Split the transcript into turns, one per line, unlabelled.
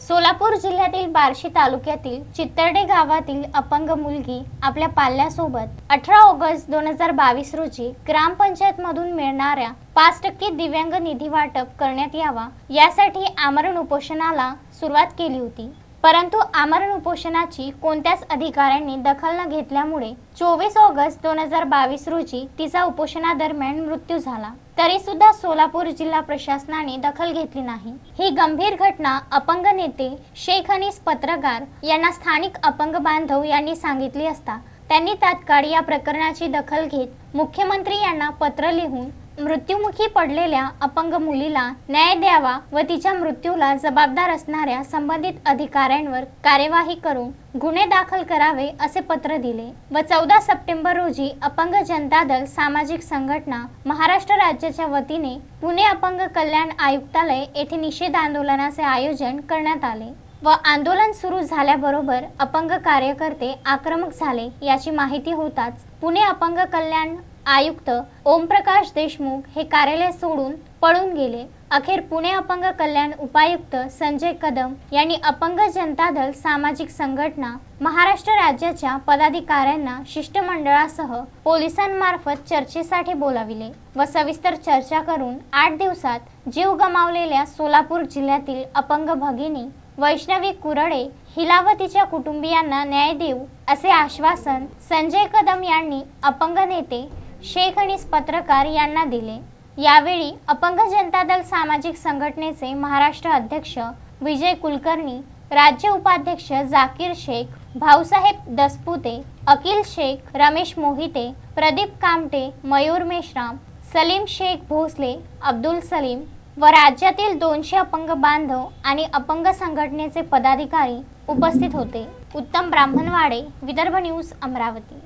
सोलापूर जिल्ह्यातील बार्शी तालुक्यातील चित्तर्डे गावातील अपंग मुलगी आपल्या पाल्यासोबत अठरा ऑगस्ट दोन हजार बावीस रोजी ग्रामपंचायतमधून मिळणाऱ्या पाच टक्के दिव्यांग निधी वाटप करण्यात यावा यासाठी आमरण उपोषणाला सुरुवात केली होती. परंतु आमरण उपोषणाची कोणत्याच अधिकाऱ्यांनी दखल न घेतल्यामुळे चोवीस ऑगस्ट दोन हजार बावीस रोजी तिचा उपोषणादरम्यान मृत्यू झाला. तरी सुद्धा सोलापूर जिल्हा प्रशासनाने दखल घेतली नाही. ही गंभीर घटना अपंग नेते शेख अनीस पत्रकार यांना स्थानिक अपंग बांधव यांनी सांगितली असता त्यांनी तात्काळ या प्रकरणाची दखल घेत मुख्यमंत्री यांना पत्र लिहून मृत्युमुखी पडलेल्या अपंग मुलीला न्याय द्यावा व तिच्या मृत्यूला जबाबदार असणाऱ्या संबंधित अधिकाऱ्यांवर कार्यवाही करून गुन्हे दाखल करावे असे पत्र दिले व चौदा सप्टेंबर रोजी अपंग जनता दल सामाजिक संघटना महाराष्ट्र राज्याच्या वतीने पुणे अपंग कल्याण आयुक्तालय येथे निषेध आंदोलनाचे आयोजन करण्यात आले. व आंदोलन सुरू झाल्याबरोबर अपंग कार्यकर्ते आक्रमक झाले याची माहिती होताच पुणे अपंग कल्याण आयुक्त ओमप्रकाश देशमुख हे कार्यालय सोडून पळून गेले. अखेर पुणे अपंग कल्याण उपायुक्त संजय कदम यांनी अपंग जनता दल सामाजिक संघटना महाराष्ट्र राज्याच्या पदाधिकाऱ्यांना शिष्टमंडळासह पोलिसांमार्फत चर्चेसाठी बोलाविले व सविस्तर चर्चा करून आठ दिवसात जीव गमावलेल्या सोलापूर जिल्ह्यातील अपंग भगिनी वैष्णवी कुरडे हिला व तिच्या कुटुंबियांना न्याय देऊ असे आश्वासन संजय कदम यांनी अपंग नेते शेख आणि पत्रकार यांना दिले. यावेळी अपंग जनता दल सामाजिक संघटनेचे महाराष्ट्र अध्यक्ष विजय कुलकर्णी राज्य उपाध्यक्ष जाकीर शेख भाऊसाहेब दसपुते अकिल शेख रमेश मोहिते प्रदीप कामटे मयूर मेश्राम सलीम शेख भोसले अब्दुल सलीम व राज्यातील दोनशे अपंग बांधव आणि अपंग संघटनेचे पदाधिकारी उपस्थित होते. उत्तम ब्राह्मणवाडे विदर्भ न्यूज अमरावती.